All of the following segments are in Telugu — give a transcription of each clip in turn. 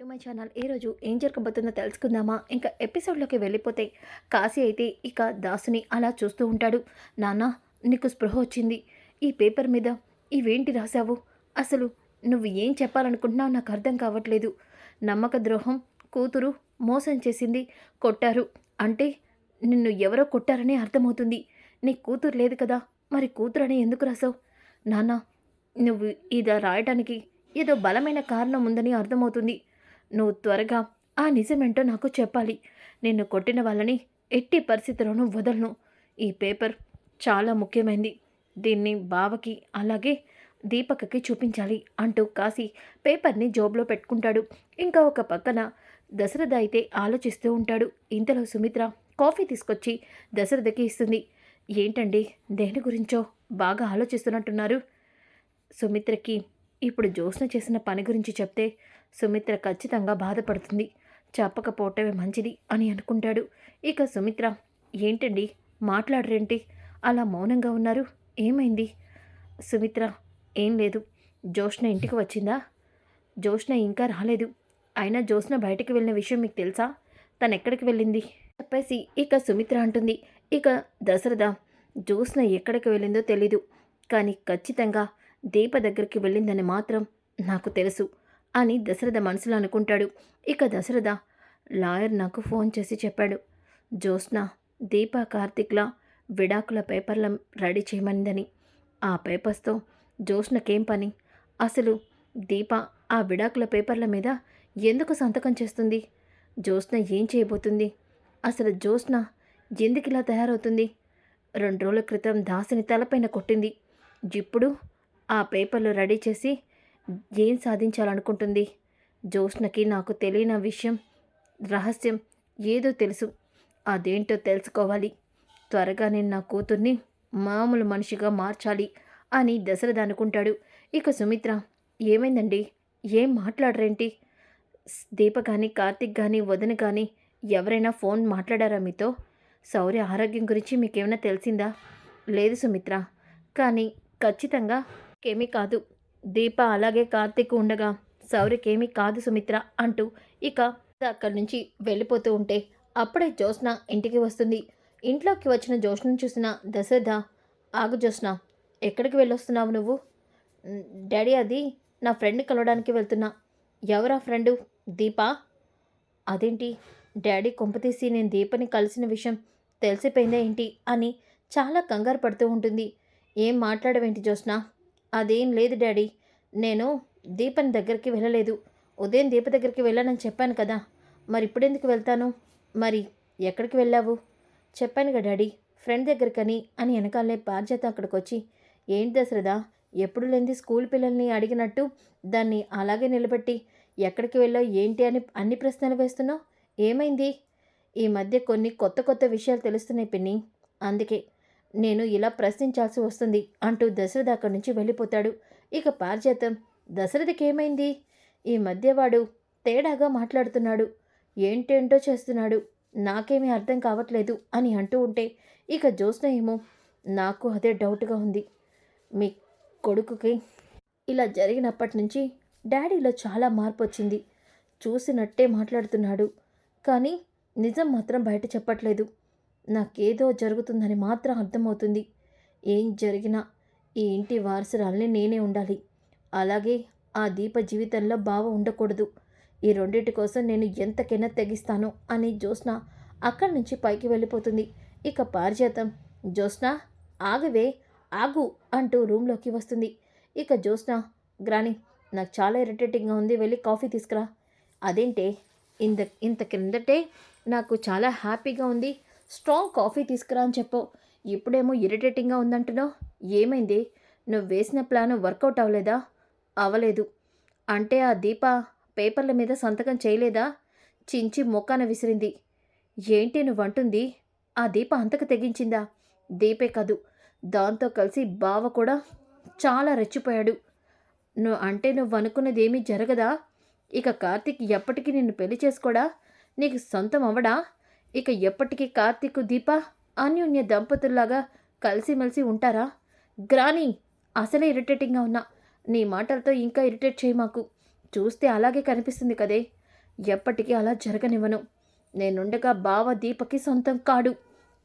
To my channel. ఈరోజు ఏం జరగబోతుందో తెలుసుకుందామా? ఇంకా ఎపిసోడ్లోకి వెళ్ళిపోతే కాశీ అయితే ఇక దాసుని అలా చూస్తూ ఉంటాడు. నాన్న నీకు స్పృహ వచ్చింది. ఈ పేపర్ మీద ఇవేంటి రాశావు? అసలు నువ్వు ఏం చెప్పాలనుకుంటున్నావు నాకు అర్థం కావట్లేదు. నమ్మక ద్రోహం కూతురు మోసం చేసింది కొట్టారు. అంటే నిన్ను ఎవరో కొట్టారని అర్థమవుతుంది. నీ కూతురు లేదు కదా మరి కూతురు అని ఎందుకు రాసావు నాన్న నువ్వు ఇది రాయటానికి ఏదో బలమైన కారణం ఉందని అర్థమవుతుంది. నువ్వు త్వరగా ఆ నిజమేంటో నాకు చెప్పాలి. నిన్ను కొట్టిన వాళ్ళని ఎట్టి పరిస్థితుల్లోనూ వదలను. ఈ పేపర్ చాలా ముఖ్యమైంది. దీన్ని బావకి అలాగే దీపకకి చూపించాలి అంటూ కాసి పేపర్ని జోబులో పెట్టుకుంటాడు. ఇంకా ఒక పక్కన దశరథ అయితే ఆలోచిస్తూ ఉంటాడు. ఇంతలో సుమిత్ర కాఫీ తీసుకొచ్చి దశరథకి ఇస్తుంది. ఏంటండి దేని గురించో బాగా ఆలోచిస్తున్నట్టున్నారు. సుమిత్రకి ఇప్పుడు జ్యోత్స్న చేసిన పని గురించి చెప్తే సుమిత్ర ఖచ్చితంగా బాధపడుతుంది. చెప్పకపోవటమే మంచిది అని అనుకుంటాడు. ఇక సుమిత్ర ఏంటండి? మాట్లాడరేంటి? అలా మౌనంగా ఉన్నారు? ఏమైంది? సుమిత్ర ఏం లేదు. జోష్న ఇంటికి వచ్చిందా? జోష్న ఇంకా రాలేదు. అయినా జోష్న బయటికి వెళ్ళిన విషయం మీకు తెలుసా? తను ఎక్కడికి వెళ్ళింది? చెప్పేసి ఇక సుమిత్ర అంటుంది. ఇక దశరథ జ్యోత్స్న ఎక్కడికి వెళ్ళిందో తెలీదు. కానీ ఖచ్చితంగా దీప దగ్గరికి వెళ్ళిందని మాత్రం నాకు తెలుసు అని దశరథ మనసులో అనుకుంటాడు. ఇక దశరథ లాయర్ నాకు ఫోన్ చేసి చెప్పాడు. జ్యోత్స్న దీప కార్తిక్ల విడాకుల పేపర్ల రెడీ చేయమనిందని. ఆ పేపర్స్తో జ్యోత్స్నకేం పని? అసలు దీప ఆ విడాకుల పేపర్ల మీద ఎందుకు సంతకం చేస్తుంది? జ్యోత్స్న ఏం చేయబోతుంది? అసలు జ్యోత్స్న ఎందుకు ఇలా తయారవుతుంది? రెండు రోజుల క్రితం దాసిని తలపైన కొట్టింది. ఇప్పుడు ఆ పేపర్లు రెడీ చేసి ఏం సాధించాలనుకుంటుంది? జ్యోత్స్నకి నాకు తెలియని విషయం రహస్యం ఏదో తెలుసు. అదేంటో తెలుసుకోవాలి. త్వరగా నేను నా కూతుర్ని మామూలు మనిషిగా మార్చాలి అని దశరథ అనుకుంటాడు. ఇక సుమిత్ర ఏమైందండి? ఏం మాట్లాడరేంటి? దీప కానీ కార్తిక్ కానీ వదిన కానీ ఎవరైనా ఫోన్ మాట్లాడారా మీతో? శౌర్య ఆరోగ్యం గురించి మీకేమైనా తెలిసిందా? లేదు సుమిత్ర. కానీ ఖచ్చితంగా ఏమీ కాదు. దీప అలాగే కార్తీక్ ఉండగా సౌరికేమీ కాదు సుమిత్ర అంటూ ఇక అక్కడి నుంచి వెళ్ళిపోతూ ఉంటే అప్పుడే జ్యోత్స్న ఇంటికి వస్తుంది. ఇంట్లోకి వచ్చిన జ్యోత్స్నను చూసిన దశరథ ఆగు జ్యోత్స్న ఎక్కడికి వెళ్ళొస్తున్నావు నువ్వు? డాడీ అది నా ఫ్రెండ్ కలవడానికి వెళ్తున్నా. ఎవరా ఫ్రెండు? దీపా? అదేంటి? డాడీ కొంపతీసి నేను దీపని కలిసిన విషయం తెలిసిపోయిందా ఏంటి? అని చాలా కంగారు పడుతూ ఉంటుంది. ఏం మాట్లాడవేంటి జ్యోత్స్న? అదేం లేదు డాడీ. నేను దీపన్ దగ్గరికి వెళ్ళలేదు. ఉదయం దీప దగ్గరికి వెళ్ళానని చెప్పాను కదా. మరి ఇప్పుడెందుకు వెళ్తాను? మరి ఎక్కడికి వెళ్ళావు? చెప్పాను కదా డాడీ. ఫ్రెండ్ దగ్గరకని అని వెనకాలే పారిజాత అక్కడికి వచ్చి ఏంటి దశరథ? ఎప్పుడు లేని స్కూల్ పిల్లల్ని అడిగినట్టు దాన్ని అలాగే నిలబెట్టి ఎక్కడికి వెళ్ళావు? ఏంటి అని అన్ని ప్రశ్నలు వేస్తున్నావు? ఏమైంది? ఈ మధ్య కొన్ని కొత్త కొత్త విషయాలు తెలుస్తున్నాయి పిన్ని. అందుకే నేను ఇలా ప్రశ్నించాల్సి వస్తుంది అంటూ దశరథ అక్కడి నుంచి వెళ్ళిపోతాడు. ఇక పారిజాతం దశరథకి ఏమైంది ఈ మధ్యవాడు తేడాగా మాట్లాడుతున్నాడు. ఏంటేంటో చేస్తున్నాడు. నాకేమీ అర్థం కావట్లేదు అని అంటూ ఉంటే ఇక జ్యోత్స్న ఏమో నాకు అదే డౌట్గా ఉంది. మీ కొడుకుకి ఇలా జరిగినప్పటి నుంచి డాడీలో చాలా మార్పు వచ్చింది చూసినట్టే మాట్లాడుతున్నాడు. కానీ నిజం మాత్రం బయట చెప్పట్లేదు. నాకేదో జరుగుతుందని మాత్రం అర్థమవుతుంది. ఏం జరిగినా ఈ ఇంటి వారసురాల్ని నేనే ఉండాలి. అలాగే ఆ దీప జీవితంలో బావ ఉండకూడదు. ఈ రెండింటి కోసం నేను ఎంతకైనా తెగిస్తాను అని జ్యోత్స్న అక్కడి నుంచి పైకి వెళ్ళిపోతుంది. ఇక పారిజాతం జ్యోత్స్న ఆగవే ఆగు అంటూ రూమ్లోకి వస్తుంది. ఇక జ్యోత్స్న గ్రాని నాకు చాలా ఇరిటేటింగ్గా ఉంది వెళ్ళి కాఫీ తీసుకురా. అదేంటే ఇంత ఇంత క్రిందటే నాకు చాలా హ్యాపీగా ఉంది. స్ట్రాంగ్ కాఫీ తీసుకురా అని చెప్పు. ఇప్పుడేమో ఇరిటేటింగ్గా ఉందంటున్నావు. ఏమైంది? నువ్వు వేసిన ప్లాన్ వర్కౌట్ అవ్వలేదా? అవ్వలేదు. అంటే ఆ దీప పేపర్ల మీద సంతకం చేయలేదా? చించి మొక్కాన విసిరింది. ఏంటి నువ్వంటుంది? ఆ దీప అంతకు తెగించిందా? దీపే కాదు. దాంతో కలిసి బావ కూడా చాలా రెచ్చిపోయాడు. నువ్వు అంటే నువ్వు అనుకున్నది ఏమీ జరగదా? ఇక కార్తీక్ ఎప్పటికీ నిన్ను పెళ్ళి చేసుకోడా? నీకు సొంతం అవ్వడా? ఇక ఎప్పటికీ కార్తీక్ దీప అన్యోన్య దంపతుల్లాగా కలిసిమెలిసి ఉంటారా? గ్రాని అసలే ఇరిటేటింగ్గా ఉన్నా. నీ మాటలతో ఇంకా ఇరిటేట్ చేయి మాకు. చూస్తే అలాగే కనిపిస్తుంది కదే. ఎప్పటికీ అలా జరగనివ్వను. నేనుండగా బావ దీపకి సొంతం కాడు.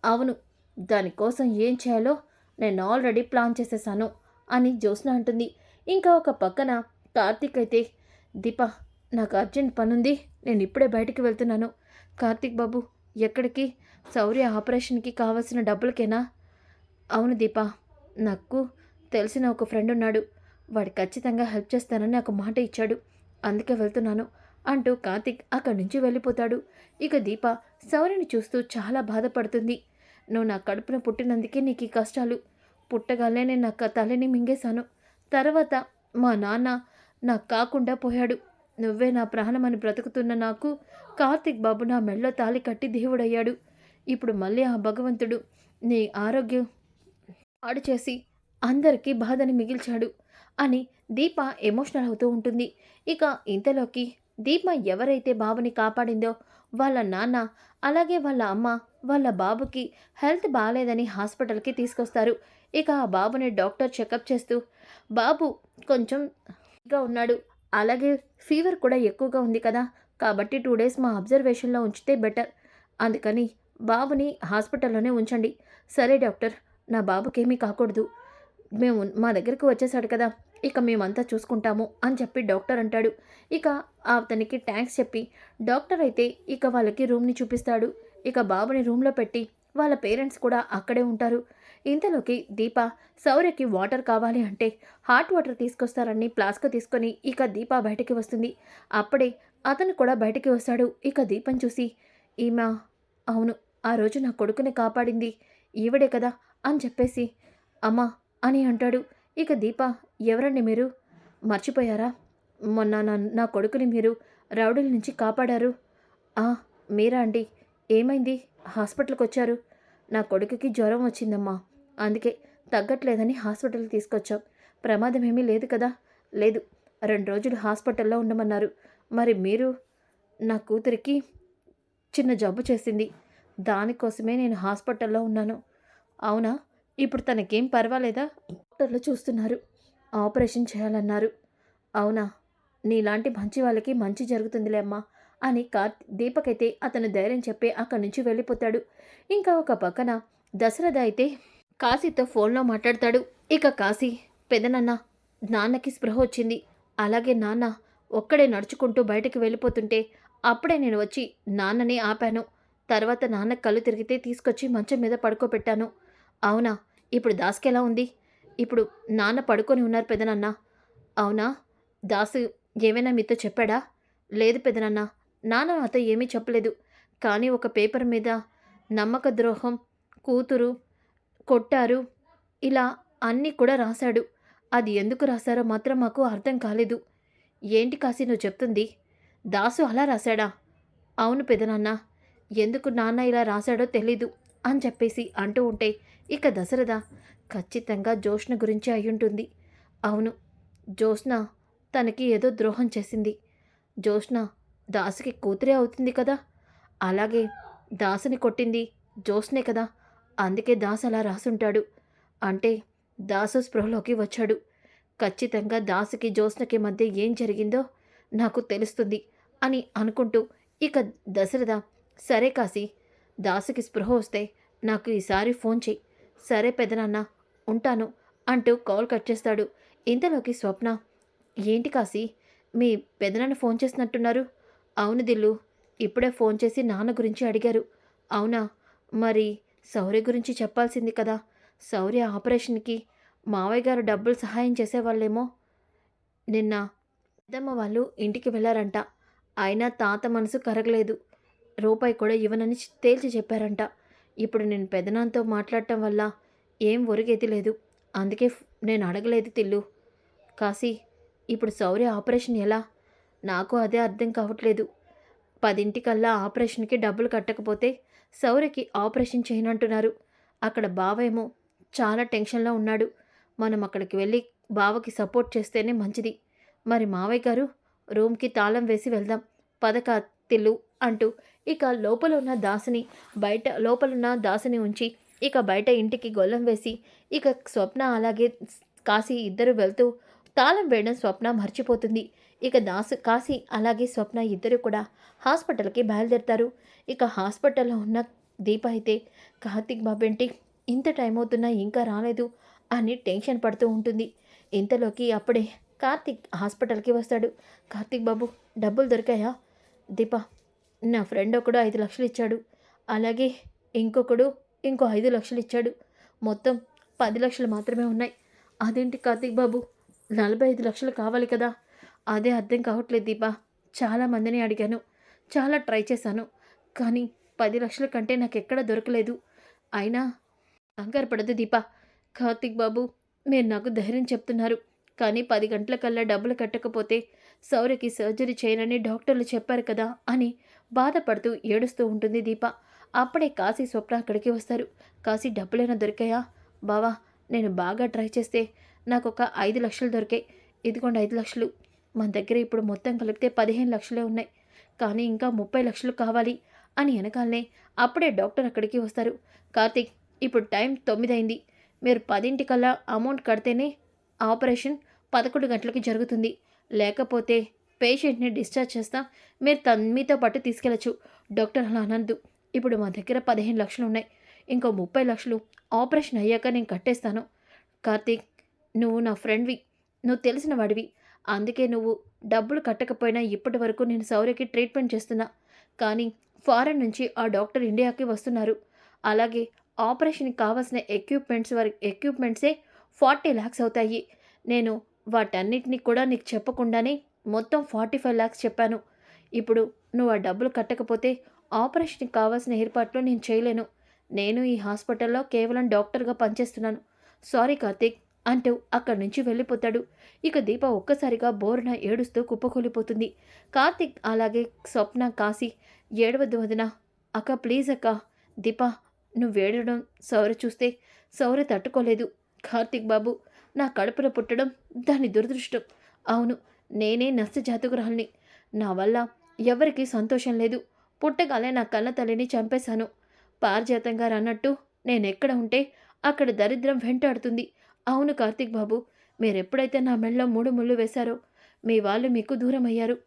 అవును దానికోసం ఏం చేయాలో నేను ఆల్రెడీ ప్లాన్ చేసేసాను అని జ్యోత్స్న అంటుంది. ఇంకా ఒక పక్కన కార్తీక్ అయితే దీప నాకు అర్జెంట్ పనుంది నేను ఇప్పుడే బయటికి వెళ్తున్నాను. కార్తీక్ బాబు ఎక్కడికి? శౌర్య ఆపరేషన్కి కావాల్సిన డబ్బులకేనా? అవును దీప నాకు తెలిసిన ఒక ఫ్రెండ్ ఉన్నాడు. వాడు ఖచ్చితంగా హెల్ప్ చేస్తానని నాకు మాట ఇచ్చాడు. అందుకే వెళ్తున్నాను అంటూ కార్తిక్ అక్కడి నుంచి వెళ్ళిపోతాడు. ఇక దీప శౌర్యని చూస్తూ చాలా బాధపడుతుంది. నువ్వు నా కడుపున పుట్టినందుకే నీకు ఈ కష్టాలు. పుట్టగానే నేను నా తలని తల్లిని మింగేశాను. తర్వాత మా నాన్న నాకు కాకుండా పోయాడు. నువ్వే నా ప్రాణమని బ్రతుకుతున్న నాకు కార్తిక్ బాబు నా మెళ్ళో తాలి కట్టి దేవుడయ్యాడు. ఇప్పుడు మళ్ళీ ఆ భగవంతుడు నీ ఆరోగ్యం పాడు చేసి అందరికీ బాధని మిగిల్చాడు అని దీప ఎమోషనల్ అవుతూ ఉంటుంది. ఇక ఇంతలోకి దీప ఎవరైతే బాబుని కాపాడిందో వాళ్ళ నాన్న అలాగే వాళ్ళ అమ్మ వాళ్ళ బాబుకి హెల్త్ బాగాలేదని హాస్పిటల్కి తీసుకొస్తారు. ఇక ఆ బాబుని డాక్టర్ చెకప్ చేస్తూ బాబు కొంచెం ఉన్నాడు. అలాగే ఫీవర్ కూడా ఎక్కువగా ఉంది కదా. కాబట్టి టూ డేస్ మా అబ్జర్వేషన్లో ఉంచితే బెటర్. అందుకని బాబుని హాస్పిటల్లోనే ఉంచండి. సరే డాక్టర్ నా బాబుకేమీ కాకూడదు. మేము మా దగ్గరకు వచ్చేసాడు కదా. ఇక మేమంతా చూసుకుంటాము అని చెప్పి డాక్టర్ అంటాడు. ఇక అతనికి ట్యాంక్స్ చెప్పి డాక్టర్ అయితే ఇక వాళ్ళకి రూమ్ని చూపిస్తాడు. ఇక బాబుని రూమ్లో పెట్టి వాళ్ళ పేరెంట్స్ కూడా అక్కడే ఉంటారు. ఇంతలోకి దీప సౌర్యకి వాటర్ కావాలి అంటే హాట్ వాటర్ తీసుకొస్తారని ప్లాస్క్ తీసుకొని ఇక దీప బయటికి వస్తుంది. అప్పుడే అతను కూడా బయటికి వస్తాడు. ఇక దీపం చూసి ఈమె అవును ఆ రోజు నా కొడుకుని కాపాడింది ఈవిడే కదా అని చెప్పేసి అమ్మా అని అంటాడు. ఇక దీప ఎవరండి మీరు? మర్చిపోయారా? మొన్న నా నా కొడుకుని మీరు రౌడీల నుంచి కాపాడారు. ఆ మీరా అండి? ఏమైంది? హాస్పిటల్కి వచ్చారు నా కొడుకుకి జ్వరం వచ్చిందమ్మా. అందుకే తగ్గట్లేదని హాస్పిటల్ తీసుకొచ్చాం. ప్రమాదం ఏమీ లేదు కదా? లేదు. రెండు రోజులు హాస్పిటల్లో ఉండమన్నారు. మరి మీరు నా కూతురికి చిన్న జబ్బు చేసింది. దానికోసమే నేను హాస్పిటల్లో ఉన్నాను. అవునా? ఇప్పుడు తనకేం పర్వాలేదా? డాక్టర్లు చూస్తున్నారు. ఆపరేషన్ చేయాలన్నారు. అవునా? నీలాంటి మంచి వాళ్ళకి మంచి జరుగుతుందిలే అమ్మా అని కార్ దీపకైతే అతను ధైర్యం చెప్పి అక్కడి నుంచి వెళ్ళిపోతాడు. ఇంకా ఒక పక్కన దశరథ అయితే కాశీతో ఫోన్లో మాట్లాడతాడు. ఇక కాశీ పెదనాన్న నాన్నకి స్పృహ వచ్చింది. అలాగే నాన్న ఒక్కడే నడుచుకుంటూ బయటకు వెళ్ళిపోతుంటే అప్పుడే నేను వచ్చి నాన్నని ఆపాను. తర్వాత నాన్న కళ్ళు తిరిగితే తీసుకొచ్చి మంచం మీద పడుకోబెట్టాను. అవునా ఇప్పుడు దాస్కి ఎలా ఉంది? ఇప్పుడు నాన్న పడుకొని ఉన్నారు పెదనాన్న. అవునా దాసు ఏమైనా మీతో చెప్పాడా? లేదు పెదనాన్న నాన్న నాతో ఏమీ చెప్పలేదు. కానీ ఒక పేపర్ మీద నమ్మక ద్రోహం కూతురు కొట్టారు. ఇలా అన్నీ కూడా రాశాడు. అది ఎందుకు రాశారో మాత్రం మాకు అర్థం కాలేదు. ఏంటి కాసి నువ్వు చెప్తుంది? దాసు అలా రాశాడా? అవును పెదనాన్న. ఎందుకు నాన్న ఇలా రాశాడో తెలీదు అని చెప్పేసి అంటూ ఉంటే ఇక దశరథ ఖచ్చితంగా జోష్ణ గురించి అయ్యుంటుంది. అవును జోష్ణ తనకి ఏదో ద్రోహం చేసింది. జోష్ణ దాసుకి కూతురే అవుతుంది కదా? అలాగే దాసుని కొట్టింది జోష్నే కదా? అందుకే దాస్ అలా రాసుంటాడు. అంటే దాసు స్పృహలోకి వచ్చాడు. ఖచ్చితంగా దాసుకి జ్యోత్స్నకి మధ్య ఏం జరిగిందో నాకు తెలుస్తుంది అని అనుకుంటూ ఇక దశరథ సరే కాసి దాసుకి స్పృహ వస్తే నాకు ఈసారి ఫోన్ చెయ్యి సరే పెదనాన్న ఉంటాను అంటూ కాల్ కట్ చేస్తాడు. ఇంతలోకి స్వప్న ఏంటి కాసి మీ పెదనాన్న ఫోన్ చేసినట్టున్నారు? అవును దిల్లు ఇప్పుడే ఫోన్ చేసి నాన్న గురించి అడిగారు. అవునా మరి శౌర్య గురించి చెప్పాల్సింది కదా. శౌర్య ఆపరేషన్కి మావయ్య గారు డబ్బులు సహాయం చేసేవాళ్ళేమో. నిన్న పెద్దమ్మ వాళ్ళు ఇంటికి వెళ్ళారంట. అయినా తాత మనసు కరగలేదు. రూపాయి కూడా ఇవ్వనని తేల్చి చెప్పారంట. ఇప్పుడు నేను పెదనాన్నతో మాట్లాడటం వల్ల ఏం ఒరిగేది లేదు. అందుకే నేను అడగలేదు తిల్లు. కాశీ ఇప్పుడు శౌర్య ఆపరేషన్ ఎలా? నాకు అదే అర్థం కావట్లేదు. పదింటికల్లా ఆపరేషన్కి డబ్బులు కట్టకపోతే శౌర్యకి ఆపరేషన్ చేయనంటున్నారు. అక్కడ బావేమో చాలా టెన్షన్లో ఉన్నాడు. మనం అక్కడికి వెళ్ళి బావకి సపోర్ట్ చేస్తేనే మంచిది. మరి మావయ్య గారు రూమ్కి తాళం వేసి వెళ్దాం. పదక తిల్లు అంటూ ఇక లోపల ఉన్న దాసుని బయట లోపలున్న దాసుని ఉంచి ఇక బయట ఇంటికి గొల్లం వేసి ఇక స్వప్న అలాగే కాశీ ఇద్దరు వెళ్తూ తాళం వేయడం స్వప్న మర్చిపోతుంది. ఇక దాసు కాశీ అలాగే స్వప్న ఇద్దరు కూడా హాస్పిటల్కి బయలుదేరుతారు. ఇక హాస్పిటల్లో ఉన్న దీప అయితే కార్తీక్ బాబు ఏంటి ఇంత టైం అవుతున్నా ఇంకా రాలేదు అని టెన్షన్ పడుతూ ఉంటుంది. ఇంతలోకి అప్పుడే కార్తీక్ హాస్పిటల్కి వస్తాడు. కార్తీక్ బాబు డబ్బులు దొరికాయా? దీప నా ఫ్రెండ్ ఒకడు ఐదు లక్షలు ఇచ్చాడు. అలాగే ఇంకొకడు ఇంకో ఐదు లక్షలు ఇచ్చాడు. మొత్తం పది లక్షలు మాత్రమే ఉన్నాయి. అదేంటి కార్తీక్ బాబు నలభై ఐదు లక్షలు కావాలి కదా? అదే అర్థం కావట్లేదు దీపా. చాలా మందిని అడిగాను. చాలా ట్రై చేశాను. కానీ పది లక్షల కంటే నాకు ఎక్కడ దొరకలేదు. అయినా కంగారు పడదు దీపా. కార్తిక్ బాబు మీరు నాకు ధైర్యం చెప్తున్నారు. కానీ పది గంటలకల్లా డబ్బులు కట్టకపోతే సౌర్యకి సర్జరీ చేయనని డాక్టర్లు చెప్పారు కదా అని బాధపడుతూ ఏడుస్తూ ఉంటుంది దీప. అప్పుడే కాశీ స్వప్న అక్కడికి వస్తారు. కాశీ డబ్బులైనా దొరికాయా? బావా నేను బాగా ట్రై చేస్తే నాకు ఒక ఐదు లక్షలు దొరికాయి. ఇదిగోండి ఐదు లక్షలు. మన దగ్గర ఇప్పుడు మొత్తం కలిపితే పదిహేను లక్షలే ఉన్నాయి. కానీ ఇంకా ముప్పై లక్షలు కావాలి. అని వెనకాలనే అప్పుడే డాక్టర్ అక్కడికి వస్తారు. కార్తీక్ ఇప్పుడు టైం తొమ్మిది అయింది మీరు పదింటికల్లా అమౌంట్ కడితేనే ఆపరేషన్ పదకొండు గంటలకి జరుగుతుంది. లేకపోతే పేషెంట్ని డిశ్చార్జ్ చేస్తా మీరు తన్ మీతో పాటు తీసుకెళ్ళచ్చు. డాక్టర్ అలా అనద్దు. ఇప్పుడు మా దగ్గర పదిహేను లక్షలు ఉన్నాయి. ఇంకో ముప్పై లక్షలు ఆపరేషన్ అయ్యాక నేను కట్టేస్తాను. కార్తీక్ నువ్వు నా ఫ్రెండ్వి. నువ్వు తెలిసిన వాడివి. అందుకే నువ్వు డబ్బులు కట్టకపోయినా ఇప్పటి వరకు నేను సౌర్యకి ట్రీట్మెంట్ చేస్తున్నా. కానీ ఫారెన్ నుంచి ఆ డాక్టర్ ఇండియాకి వస్తున్నారు. అలాగే ఆపరేషన్కి కావాల్సిన ఎక్విప్మెంట్స్ వరకు ఎక్విప్మెంట్సే ఫార్టీ ల్యాక్స్ అవుతాయి. నేను వాటన్నిటిని కూడా నీకు చెప్పకుండానే మొత్తం ఫార్టీ ఫైవ్ ల్యాక్స్ చెప్పాను. ఇప్పుడు నువ్వు ఆ డబ్బులు కట్టకపోతే ఆపరేషన్కి కావాల్సిన ఏర్పాట్లు నేను చేయలేను. నేను ఈ హాస్పిటల్లో కేవలం డాక్టర్గా పనిచేస్తున్నాను. సారీ కార్తీక్ అంటూ అక్కడి నుంచి వెళ్ళిపోతాడు. ఇక దీప ఒక్కసారిగా బోరున ఏడుస్తూ కుప్పకూలిపోతుంది. కార్తీక్ అలాగే స్వప్న కాశీ ఏడవద్దు వదిన. అక్క ప్లీజ్ అక్క. దీప నువ్వు ఏడవడం సౌర చూస్తే సౌర తట్టుకోలేదు. కార్తీక్ బాబు నా కడుపున పుట్టడం దాని దురదృష్టం. అవును నేనే నష్ట జాతకురాల్ని. నా వల్ల ఎవరికీ సంతోషం లేదు. పుట్టగాలే నా కన్న తల్లిని చంపేశాను. పారిజాతం గారు అన్నట్టు నేనెక్కడ ఉంటే అక్కడ దరిద్రం వెంటాడుతుంది. అవును కార్తీక్ బాబు మీరెప్పుడైతే నా మెళ్ళలో మూడు ముళ్ళు వేశారో మీ వాళ్ళు మీకు దూరం అయ్యారు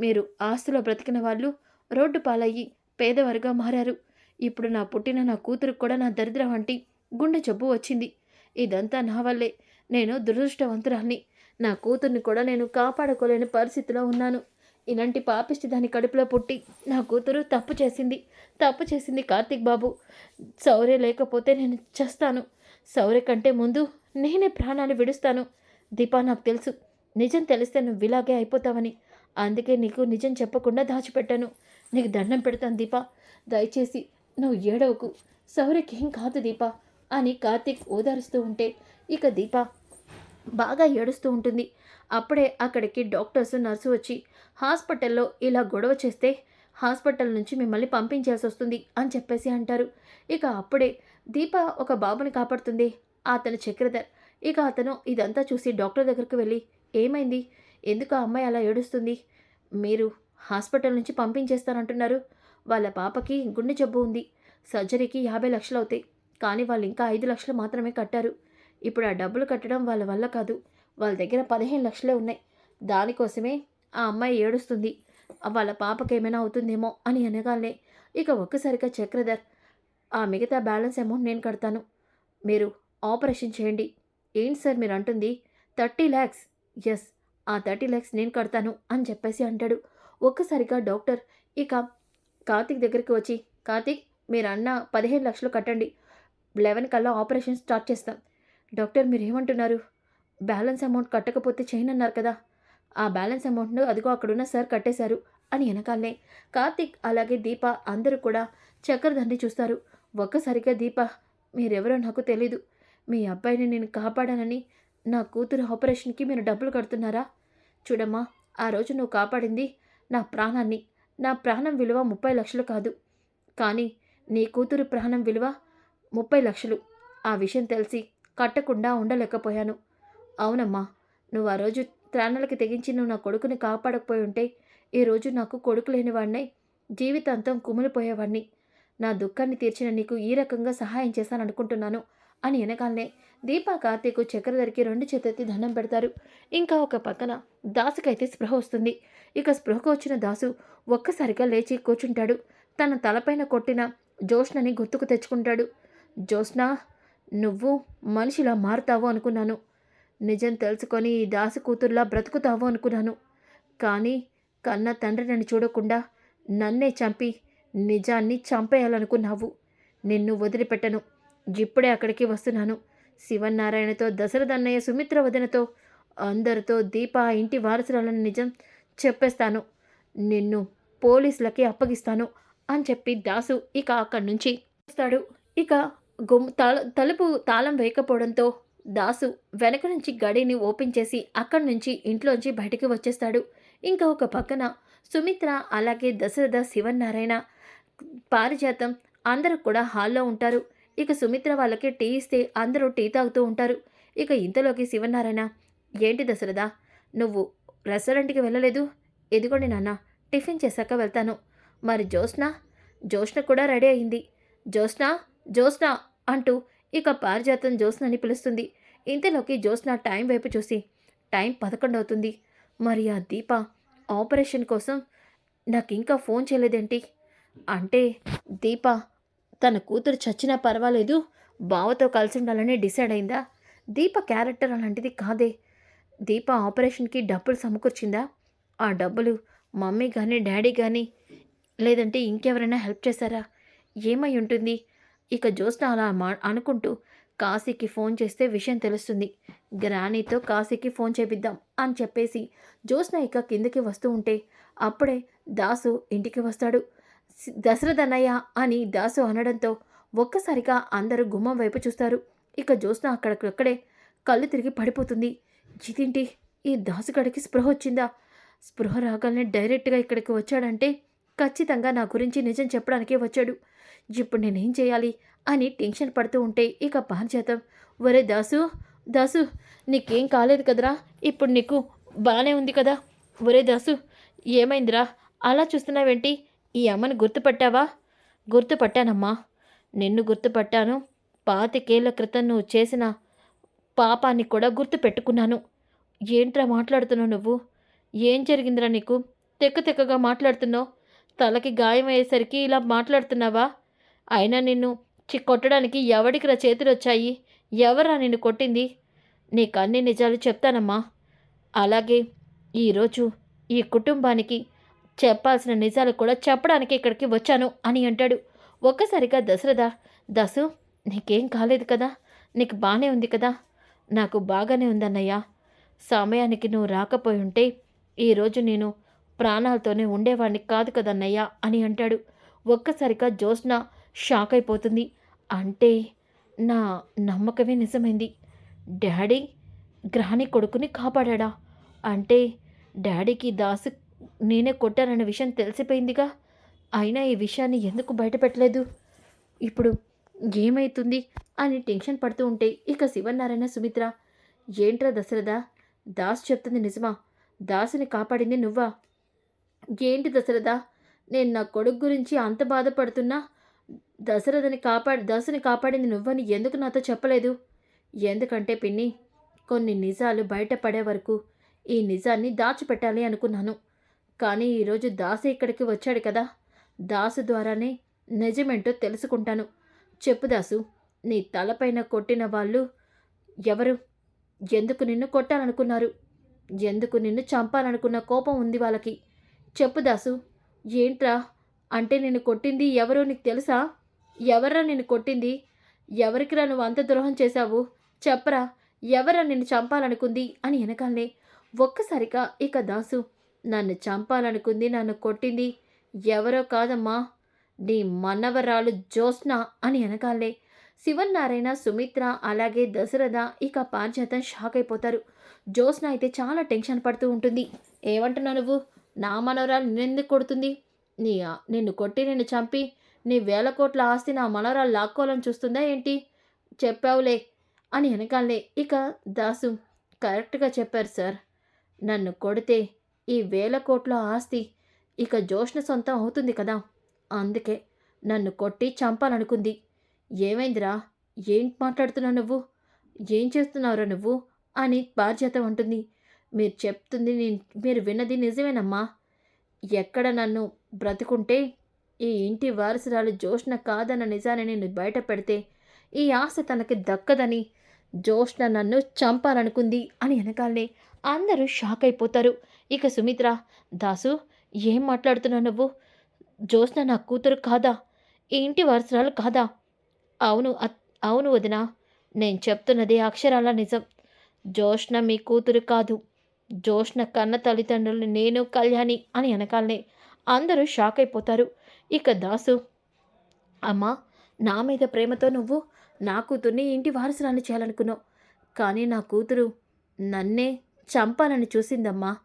మీరు ఆస్తులో బ్రతికిన వాళ్ళు రోడ్డు పాలయ్యి పేదవారుగా మారారు. ఇప్పుడు నా పుట్టిన నా కూతురు కూడా నా దరిద్రం వంటి గుండె జబ్బు వచ్చింది. ఇదంతా నా వల్లే. నేను దురదృష్టవంతురాల్ని. నా కూతుర్ని కూడా నేను కాపాడుకోలేని పరిస్థితిలో ఉన్నాను. ఇలాంటి పాపిష్టి దాని కడుపులో పుట్టి నా కూతురు తప్పు చేసింది. తప్పు చేసింది కార్తీక్ బాబు. సౌర్య లేకపోతే నేను చేస్తాను. సౌర్య కంటే ముందు నేనే ప్రాణాలు విడుస్తాను. దీపా నాకు తెలుసు. నిజం తెలిస్తే నువ్వు ఇలాగే అయిపోతావని. అందుకే నీకు నిజం చెప్పకుండా దాచిపెట్టాను. నీకు దండం పెడతాను దీపా. దయచేసి నువ్వు ఏడవకు. సౌర్యకి ఏం కాదు దీపా. అని కార్తీక్ ఓదారుస్తూ ఉంటే ఇక దీప బాగా ఏడుస్తూ ఉంటుంది. అప్పుడే అక్కడికి డాక్టర్స్ నర్సు వచ్చి హాస్పిటల్లో ఇలా గొడవ చేస్తే హాస్పిటల్ నుంచి మిమ్మల్ని పంపించాల్సి వస్తుంది అని చెప్పేసి అంటారు. ఇక అప్పుడే దీప ఒక బాబుని కాపాడుతుంది. అతను చక్రధర్. ఇక అతను ఇదంతా చూసి డాక్టర్ దగ్గరికి వెళ్ళి ఏమైంది? ఎందుకు ఆ అమ్మాయి అలా ఏడుస్తుంది? మీరు హాస్పిటల్ నుంచి పంపించేస్తానంటున్నారు. వాళ్ళ పాపకి గుండె జబ్బు ఉంది. సర్జరీకి యాభై లక్షలు అవుతాయి. కానీ వాళ్ళు ఇంకా ఐదు లక్షలు మాత్రమే కట్టారు. ఇప్పుడు ఆ డబ్బులు కట్టడం వాళ్ళ వల్ల కాదు. వాళ్ళ దగ్గర పదిహేను లక్షలే ఉన్నాయి. దానికోసమే ఆ అమ్మాయి ఏడుస్తుంది. వాళ్ళ పాపకి ఏమైనా అవుతుందేమో అని అనగానే ఇక ఒక్కసారిగా చక్రధర్ ఆ మిగతా బ్యాలెన్స్ అమౌంట్ నేను కడతాను. మీరు ఆపరేషన్ చేయండి. ఏంటి సార్ మీరు అంటుంది? థర్టీ ల్యాక్స్ ఎస్ ఆ థర్టీ ల్యాక్స్ నేను కడతాను అని చెప్పేసి అంటాడు. ఒక్కసారిగా డాక్టర్ ఇక కార్తీక్ దగ్గరికి వచ్చి కార్తీక్ మీరు అన్న పదిహేను లక్షలు కట్టండి. లెవెన్ కల్లా ఆపరేషన్ స్టార్ట్ చేస్తాం. డాక్టర్ మీరు ఏమంటున్నారు బ్యాలెన్స్ అమౌంట్ కట్టకపోతే చేయను అన్నారు కదా. ఆ బ్యాలెన్స్ అమౌంట్ను అదిగో అక్కడున్న సార్ కట్టేశారు అని వెనకాలనే కార్తీక్ అలాగే దీప అందరూ కూడా చక్రధన్ని చూస్తారు. ఒక్కసారిగా దీప మీరెవరో నాకు తెలీదు. మీ అబ్బాయిని నేను కాపాడానని నా కూతురు ఆపరేషన్కి మీరు డబ్బులు కడుతున్నారా? చూడమ్మా ఆ రోజు నువ్వు కాపాడింది నా ప్రాణాన్ని నా ప్రాణం విలువ ముప్పై లక్షలు కాదు. కానీ నీ కూతురు ప్రాణం విలువ ముప్పై లక్షలు. ఆ విషయం తెలిసి కట్టకుండా ఉండలేకపోయాను. అవునమ్మా నువ్వు ఆ రోజు ప్రాణాలకి తెగించి నువ్వు నా కొడుకుని కాపాడకపోయి ఉంటే ఈరోజు నాకు కొడుకు లేనివాడినై జీవితాంతం కుమిలిపోయేవాడిని నా దుఃఖాన్ని తీర్చిన నీకు ఈ రకంగా సహాయం చేశాననుకుంటున్నాను. అని వెనకాలనే దీపా కార్తీకు చక్రధరికి రెండు చేతెత్తి దండం పెడతారు. ఇంకా ఒక పక్కన దాసుకైతే స్పృహ వస్తుంది. ఇక స్పృహకు వచ్చిన దాసు ఒక్కసారిగా లేచి కూర్చుంటాడు. తన తలపైన కొట్టిన జోష్నని గుర్తుకు తెచ్చుకుంటాడు. జోష్న నువ్వు మనిషిలా మారుతావు అనుకున్నాను. నిజం తెలుసుకొని ఈ దాసు కూతుర్లా బ్రతుకుతావు అనుకున్నాను. కానీ కన్న తండ్రి నన్ను చూడకుండా నన్నే చంపి నిజాన్ని చంపేయాలనుకున్నావు. నిన్ను వదిలిపెట్టను. ఇప్పుడే అక్కడికి వస్తున్నాను. శివనారాయణతో దశరథన్నయ్య సుమిత్ర వదినతో అందరితో దీప ఇంటి వారసురాలని నిజం చెప్పేస్తాను. నిన్ను పోలీసులకి అప్పగిస్తాను అని చెప్పి దాసు ఇక అక్కడి నుంచి వస్తాడు. ఇక గుమ్ తలుపు తాళం వేయకపోవడంతో దాసు వెనక నుంచి గడిని ఓపెన్ చేసి అక్కడి నుంచి ఇంట్లోంచి బయటికి వచ్చేస్తాడు. ఇంకా ఒక పక్కన సుమిత్ర అలాగే దశరథ శివనారాయణ పారిజాతం అందరూ కూడా హాల్లో ఉంటారు. ఇక సుమిత్ర వాళ్ళకి టీ ఇస్తే అందరూ టీ తాగుతూ ఉంటారు. ఇక ఇంతలోకి శివనారాయణ ఏంటి దశరథ? నువ్వు రెస్టారెంట్కి వెళ్ళలేదు? ఎదిగోండి నాన్న టిఫిన్ చేశాక వెళ్తాను. మరి జ్యోత్స్న? జ్యోత్స్న కూడా రెడీ అయింది. జ్యోత్స్న? జ్యోత్స్న! అంటూ ఇక పారిజాతం జ్యోత్స్నని పిలుస్తుంది. ఇంతలోకి జ్యోత్స్న టైం వైపు చూసి టైం పదకొండు అవుతుంది. మరి ఆ దీప ఆపరేషన్ కోసం నాకు ఇంకా ఫోన్ చేయలేదేంటి? అంటే దీప తన కూతురు చచ్చినా పర్వాలేదు. బావతో కలిసి ఉండాలని డిసైడ్ అయిందా? దీప క్యారెక్టర్ అలాంటిది కాదే. దీప ఆపరేషన్కి డబ్బులు సమకూర్చిందా? ఆ డబ్బులు మమ్మీ కానీ డాడీ కానీ లేదంటే ఇంకెవరైనా హెల్ప్ చేశారా? ఏమై ఉంటుంది? ఇక జ్యోత్స్న అలా మా అనుకుంటూ కాశీకి ఫోన్ చేస్తే విషయం తెలుస్తుంది. గ్రానీతో కాశీకి ఫోన్ చేపిద్దాం అని చెప్పేసి జ్యోత్స్న ఇక కిందకి వస్తూ ఉంటే అప్పుడే దాసు ఇంటికి వస్తాడు. సి- అని దాసు అనడంతో ఒక్కసారిగా అందరూ గుమ్మం వైపు చూస్తారు. ఇక జ్యోత్స్న అక్కడికక్కడే కళ్ళు తిరిగి పడిపోతుంది. ఇదేంటి ఈ దాసుగడికి స్పృహ వచ్చిందా? స్పృహ రాగానే డైరెక్ట్గా ఇక్కడికి వచ్చాడంటే ఖచ్చితంగా నా గురించి నిజం చెప్పడానికే వచ్చాడు. ఇప్పుడు నేనేం చేయాలి అని టెన్షన్ పడుతూ ఉంటే ఇక పారిజాతం ఒరే దాసు దాసు నీకేం కాలేదు కదరా? ఇప్పుడు నీకు బాగానే ఉంది కదా? ఒరే దాసు ఏమైందిరా? అలా చూస్తున్నావేంటి? ఈ అమ్మని గుర్తుపట్టావా? గుర్తుపట్టానమ్మా. నిన్ను గుర్తుపట్టాను. పాతికేళ్ళ క్రితం నువ్వు చేసిన పాపాన్ని కూడా గుర్తు పెట్టుకున్నాను ఏంట్రా మాట్లాడుతున్నావు నువ్వు? ఏం జరిగిందిరా నీకు? తెక్క తెక్కగా మాట్లాడుతున్నావు. తలకి గాయం అయ్యేసరికి ఇలా మాట్లాడుతున్నావా? అయినా నిన్ను చి కొట్టడానికి ఎవడికి రా చేతులు వచ్చాయి ఎవరా నిన్ను కొట్టింది? నీకు అన్ని నిజాలు చెప్తానమ్మా. అలాగే ఈరోజు ఈ కుటుంబానికి చెప్పాల్సిన నిజాలు కూడా చెప్పడానికి ఇక్కడికి వచ్చాను అని అంటాడు. ఒక్కసారిగా దశరథ దసు నీకేం కాలేదు కదా? నీకు బాగానే ఉంది కదా? నాకు బాగానే ఉందన్నయ్యా. సమయానికి నువ్వు రాకపోయి ఉంటే ఈరోజు నేను ప్రాణాలతోనే ఉండేవాడిని కాదు కదన్నయ్యా అని అంటాడు. ఒక్కసారిగా జ్యోత్స్న షాక్ అయిపోతుంది. అంటే నా నమ్మకమే నిజమైంది. డాడీ గ్రహణి కొడుకుని కాపాడా అంటే డాడీకి దాసు నేనే కొట్టానన్న విషయం తెలిసిపోయిందిగా. అయినా ఈ విషయాన్ని ఎందుకు బయటపెట్టలేదు? ఇప్పుడు ఏమైతుంది అని టెన్షన్ పడుతూ ఉంటే ఇక శివనారాయణ సుమిత్ర ఏంట్రా దశరథ? దాసు చెప్తుంది నిజమా? దాసుని కాపాడింది నువ్వా? ఏంటి దశరథ? నేను నా కొడుకు గురించి అంత బాధపడుతున్నా? దశరథని కాపాడి దాసుని కాపాడింది నువ్వని ఎందుకు నాతో చెప్పలేదు? ఎందుకంటే పిన్ని కొన్ని నిజాలు బయటపడే వరకు ఈ నిజాన్ని దాచిపెట్టాలి అనుకున్నాను. కానీ ఈరోజు దాసు ఇక్కడికి వచ్చాడు కదా. దాసు ద్వారానే నిజమేంటో తెలుసుకుంటాను. చెప్పు దాసు నీ తలపైన కొట్టిన వాళ్ళు ఎవరు? ఎందుకు నిన్ను కొట్టాలనుకున్నారు? ఎందుకు నిన్ను చంపాలనుకున్న కోపం ఉంది వాళ్ళకి? చెప్పు దాసు ఏంట్రా? అంటే నిన్ను కొట్టింది ఎవరో నీకు తెలుసా? ఎవర్రా నిన్ను కొట్టింది? ఎవరికిరా నువ్వు అంత ద్రోహం చేశావు? చెప్పరా ఎవరా నిన్ను చంపాలనుకుంది? అని వెనకాలనే ఒక్కసారిగా ఇక దాసు నన్ను చంపాలనుకుంది నన్ను కొట్టింది ఎవరో కాదమ్మా. నీ మనవరాలు జ్యోత్స్న అని వెనకాలే శివన్నారాయణ సుమిత్ర అలాగే దశరథ ఇక పారిజాతం షాక్ అయిపోతారు. జ్యోత్స్న అయితే చాలా టెన్షన్ పడుతూ ఉంటుంది. ఏమంటున్నావు నువ్వు? నా మనవరాలు నిన్నెందుకు కొడుతుంది? నీ నిన్ను కొట్టి నిన్ను చంపి నీ వేల కోట్ల ఆస్తి నా మనవరాలు లాక్కోవాలని చూస్తుందా ఏంటి? చెప్పావులే అని వెనకాలే ఇక దాసు కరెక్ట్గా చెప్పారు సార్. నన్ను కొడితే ఈ వేల కోట్ల ఆస్తి ఇక జోష్ణ సొంతం అవుతుంది కదా. అందుకే నన్ను కొట్టి చంపాలనుకుంది. ఏమైందిరా? ఏం మాట్లాడుతున్నావు నువ్వు? ఏం చేస్తున్నావురా నువ్వు? అని బాధ్యత ఉంటుంది మీరు చెప్తుంది నేను మీరు విన్నది నిజమేనమ్మా. ఎక్కడ నన్ను బ్రతుకుంటే ఈ ఇంటి వారసురాలు జోష్ణ కాదన్న నిజాన్ని నేను బయట పెడితే ఈ ఆశ తనకి దక్కదని జోష్న నన్ను చంపాలనుకుంది అని వెనకాలనే అందరూ షాక్ అయిపోతారు. ఇక సుమిత్ర దాసు ఏం మాట్లాడుతున్నావు నువ్వు? జోష్న నా కూతురు కాదా? ఇంటి వారసురాలు కాదా? అవును అవును వదినా నేను చెప్తున్నది అక్షరాల నిజం. జోష్న మీ కూతురు కాదు. జోష్న కన్న తల్లిదండ్రులు నేను కళ్యాణి అని వెనకాలనే అందరూ షాక్ అయిపోతారు. ఇక దాసు అమ్మా నా మీద ప్రేమతో నువ్వు నా కూతుర్ని ఇంటి వారసురాలు చేయాలనుకున్నావు. కానీ నా కూతురు నన్నే చంపాలని చూసిందమ్మా.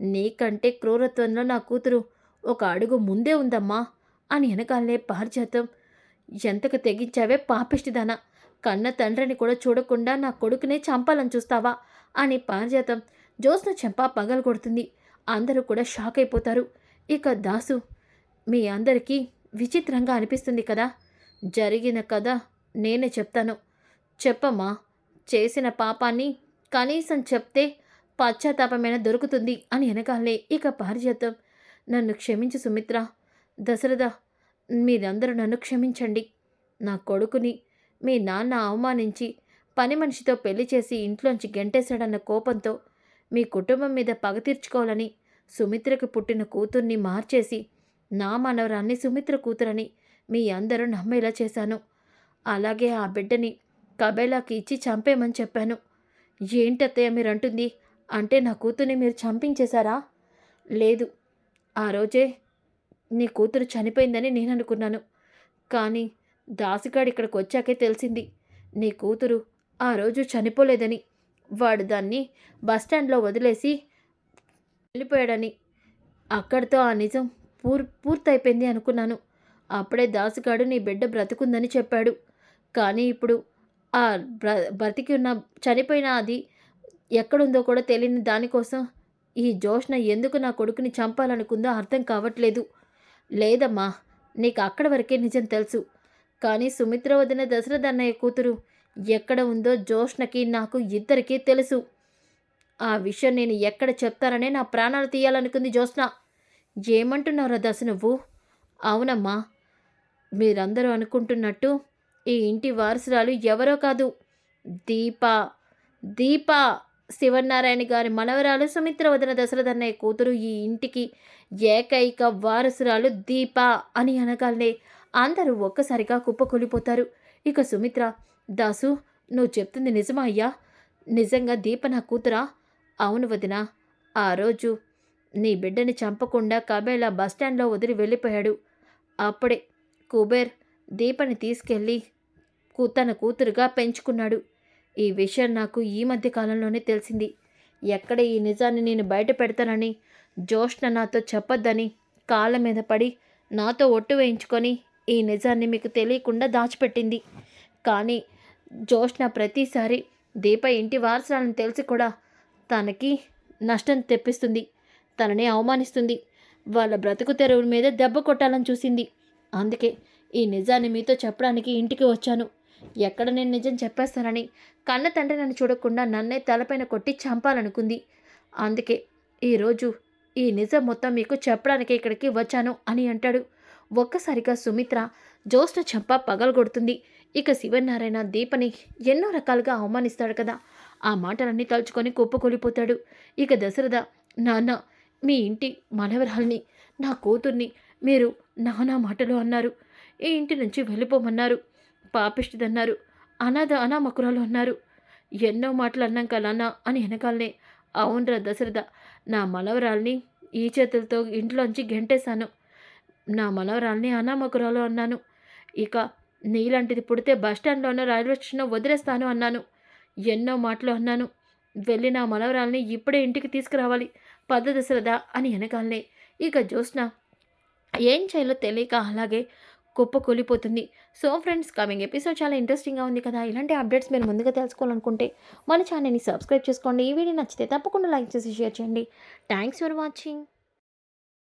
నీకంటే క్రూరత్వంలో నా కూతురు ఒక అడుగు ముందే ఉందమ్మా అని వెనకాలనే పారిజాతం. ఎంతకు తెగించావే పాపిష్టిదానా. కన్న తండ్రిని కూడా చూడకుండా నా కొడుకునే చంపాలని చూస్తావా అని పారిజాతం. జోస్న చెంప పగలు కొడుతుంది. అందరూ కూడా షాక్ అయిపోతారు. ఇక దాసు మీ అందరికీ విచిత్రంగా అనిపిస్తుంది కదా. జరిగిన కథ నేనే చెప్తాను. చెప్పమ్మా చేసిన పాపాన్ని కనీసం చెప్తే పశ్చాత్తాపమైన దొరుకుతుంది అని వెనకాలే ఇక పారిజాతం. నన్ను క్షమించు సుమిత్ర. దశరథ మీరందరూ నన్ను క్షమించండి. నా కొడుకుని మీ నాన్న అవమానించి పని మనిషితో పెళ్ళి చేసి ఇంట్లోంచి గెంటేశాడన్న కోపంతో మీ కుటుంబం మీద పగ తీర్చుకోవాలని సుమిత్రకు పుట్టిన కూతుర్ని మార్చేసి నా మనవరాన్ని సుమిత్ర కూతురని మీ అందరూ నమ్మేలా చేశాను. అలాగే ఆ బిడ్డని కబేలాకి ఇచ్చి చంపేమని చెప్పాను. ఏంటత్తయ్య మీరు అంటుంది అంటే నా కూతుర్ని మీరు చంపించేశారా? లేదు. ఆ రోజే నీ కూతురు చనిపోయిందని నేను అనుకున్నాను. కానీ దాసిగాడు ఇక్కడికి వచ్చాకే తెలిసింది. నీ కూతురు ఆ రోజు చనిపోలేదని. వాడు దాన్ని బస్టాండ్లో వదిలేసి వెళ్ళిపోయాడని. అక్కడితో ఆ నిజం పూర్ పూర్తయిపోయింది అనుకున్నాను. అప్పుడే దాసుగాడు నీ బిడ్డ బ్రతుకుందని చెప్పాడు. కానీ ఇప్పుడు ఆ బ్ర బ్రతికి ఉన్న చనిపోయిన అది ఎక్కడుందో కూడా తెలియని దానికోసం ఈ జోష్న ఎందుకు నా కొడుకుని చంపాలనుకుందో అర్థం కావట్లేదు. లేదమ్మా నీకు అక్కడ వరకే నిజం తెలుసు. కానీ సుమిత్ర వదిన దశరథ అన్నయ్య కూతురు ఎక్కడ ఉందో జోష్నకి నాకు ఇద్దరికీ తెలుసు. ఆ విషయం నేను ఎక్కడ చెప్తాననే నా ప్రాణాలు తీయాలనుకుంది జోష్న. ఏమంటున్నావురా దశ నువ్వు? అవునమ్మా మీరందరూ అనుకుంటున్నట్టు ఈ ఇంటి వారసురాలు ఎవరో కాదు. దీప దీప శివనారాయణ గారి మనవరాలు సుమిత్ర వదిన దశరథ అన్నయ్య కూతురు ఈ ఇంటికి ఏకైక వారసురాలు దీప అని అనగానే అందరూ ఒక్కసారిగా కుప్పకూలిపోతారు. ఇక సుమిత్ర దాసు నువ్వు చెప్తుంది నిజమా అయ్యా? నిజంగా దీప నా కూతురా? అవును వదిన ఆ రోజు నీ బిడ్డని చంపకుండా కబేలా బస్టాండ్లో వదిలి వెళ్ళిపోయాడు. అప్పుడే కుబేర్ దీపని తీసుకెళ్ళి తన కూతురుగా పెంచుకున్నాడు. ఈ విషయం నాకు ఈ మధ్య కాలంలోనే తెలిసింది. ఎక్కడ ఈ నిజాన్ని నేను బయట పెడతానని జ్యోష్ణ నాతో చెప్పొద్దని కాళ్ళ మీద పడి నాతో ఒట్టు వేయించుకొని ఈ నిజాన్ని మీకు తెలియకుండా దాచిపెట్టింది. కానీ జోష్న ప్రతిసారి దీప ఇంటి వారసులను తెలిసి కూడా తనకి నష్టం తెప్పిస్తుంది. తనని అవమానిస్తుంది. వాళ్ళ బ్రతుకు తెరువు మీద దెబ్బ కొట్టాలని చూసింది. అందుకే ఈ నిజాన్ని మీతో చెప్పడానికి ఇంటికి వచ్చాను. ఎక్కడ నేను నిజం చెప్పేస్తానని కన్న తండ్రి నన్ను చూడకుండా నన్నే తలపైన కొట్టి చంపాలనుకుంది. అందుకే ఈరోజు ఈ నిజం మొత్తం మీకు చెప్పడానికి ఇక్కడికి వచ్చాను అని అంటాడు. ఒక్కసారిగా సుమిత్ర జోస్న చెంప పగలగొడుతుంది. ఇక శివనారాయణ దీపని ఎన్నో రకాలుగా అవమానిస్తాడు కదా. ఆ మాటలన్నీ తలుచుకొని కుప్పకూలిపోతాడు ఇక దశరథ నాన్న మీ ఇంటి మనవరాల్ని నా కూతుర్ని మీరు నానా మాటలు అన్నారు. ఈ ఇంటి నుంచి వెళ్ళిపోమన్నారు. పాపిష్టిదన్నారు. అనాథ అనామకురాలు అన్నారు. ఎన్నో మాటలు అన్నాం కలానా అని వెనకాలనే. అవునరా దశరథ నా మనవరాల్ని ఈ చేతులతో ఇంట్లోంచి గెంటేశాను. నా మనవరాల్ని అనామకురాలు అన్నాను. ఇక నీలాంటిది పుడితే బస్టాండ్లోనో రైల్వే స్టేషన్లో వదిలేస్తాను అన్నాను. ఎన్నో మాటలు అన్నాను. వెళ్ళి నా మనవరాల్ని ఇప్పుడే ఇంటికి తీసుకురావాలి. పద దశరథ అని వెనకాలనే. ఇక జ్యోత్స్న ఏం చేయాలో తెలియక అలాగే గొప్ప కూలిపోతుంది. సో ఫ్రెండ్స్ కమింగ్ ఎపిసోడ్ చాలా ఇంట్రెస్టింగ్గా ఉంది కదా. ఇలాంటి అప్డేట్స్ మీరు ముందుగా తెలుసుకోవాలనుకుంటే మన ఛానల్ని సబ్స్క్రైబ్ చేసుకోండి. ఈ వీడియో నచ్చితే తప్పకుండా లైక్ చేసి షేర్ చేయండి. Thanks for watching